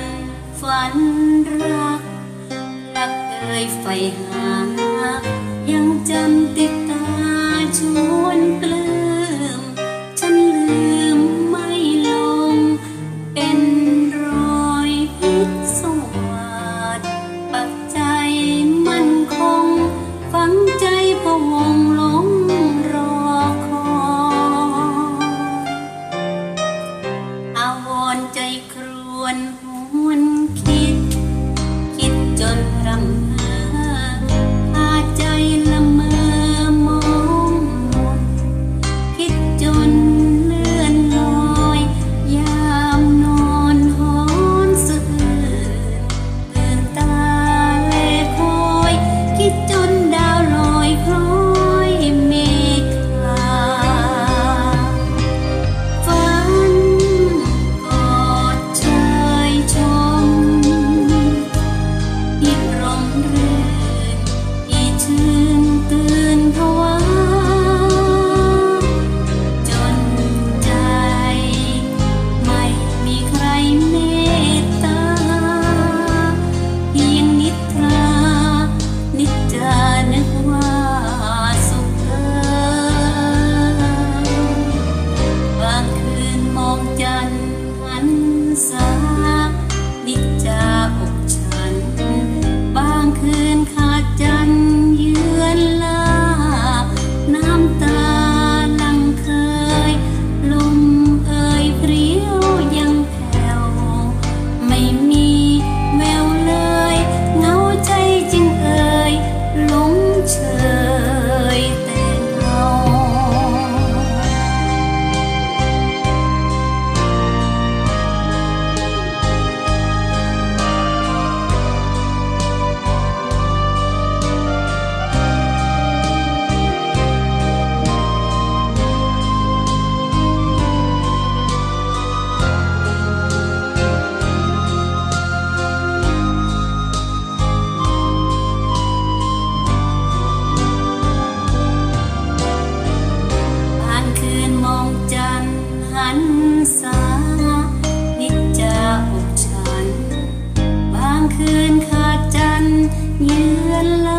นฝันรัก รักเอ่ยไฟหา ยังจำติดตาชวนกลืมฉันลืมไม่ลง เป็นรอยพิษสวัสดปักใจมั่นคง ฝังใจประวงลงรอคอยอาวรใจครวน như anh lâu